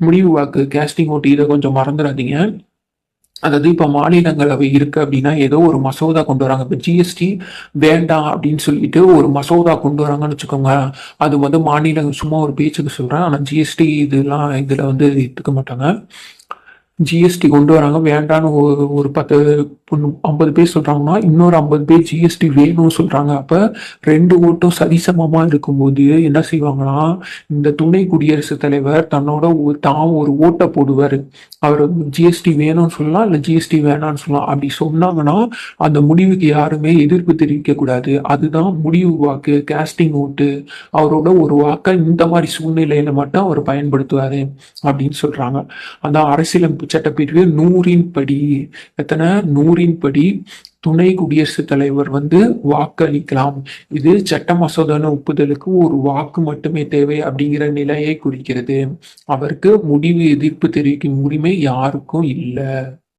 முடிவு வாக்கு கேஸ்டிங் ஓட்டு இதை கொஞ்சம் மறந்துடாதீங்க அதாவது இப்போ மாநிலங்களவை இருக்குது அப்படின்னா ஏதோ ஒரு மசோதா கொண்டு வராங்க. இப்போ ஜிஎஸ்டி வேண்டாம் அப்படின்னு சொல்லிட்டு ஒரு மசோதா கொண்டு வராங்கன்னு வச்சுக்கோங்க. அது வந்து மாநிலங்கள் சும்மா ஒரு பேச்சுக்கு சொல்கிறேன் ஆனால் ஜிஎஸ்டி இதெல்லாம் இதில் வந்து எடுத்துக்க மாட்டாங்க. ஜிஎஸ்டி கொண்டு வராங்க. வேண்டான்னு ஒரு ஒரு பத்து ஐம்பது பேர் சொல்றாங்கன்னா இன்னொரு ஐம்பது பேர் ஜிஎஸ்டி வேணும்னு சொல்றாங்க. அப்ப ரெண்டு ஓட்டும் சரிசமமா இருக்கும்போது என்ன செய்வாங்கன்னா இந்த துணை குடியரசுத் தலைவர் தன்னோட தான் ஒரு ஓட்டை போடுவார். அவர் ஜிஎஸ்டி வேணும்னு சொல்லலாம் இல்லை ஜிஎஸ்டி வேணாம்னு சொல்லலாம். அப்படி சொன்னாங்கன்னா அந்த முடிவுக்கு யாருமே எதிர்ப்பு தெரிவிக்க கூடாது. அதுதான் முடிவு வாக்கு கேஸ்டிங் ஓட்டு. அவரோட ஒரு வாக்கை இந்த மாதிரி சூழ்நிலையில மட்டும் அவர் பயன்படுத்துவாரு அப்படின்னு சொல்றாங்க. அதான் அரசியலமைப்பு சட்டப்பிரிவு நூறின் படி எத்தனை? நூறின் படி துணை குடியரசுத் தலைவர் வந்து வாக்களிக்கலாம். இது சட்ட மசோதான ஒப்புதலுக்கு ஒரு வாக்கு மட்டுமே தேவை அப்படிங்கிற நிலையை குறிக்கிறது. அவருக்கு முடிவு எதிர்ப்பு தெரிவிக்கும் உரிமை யாருக்கும் இல்லை.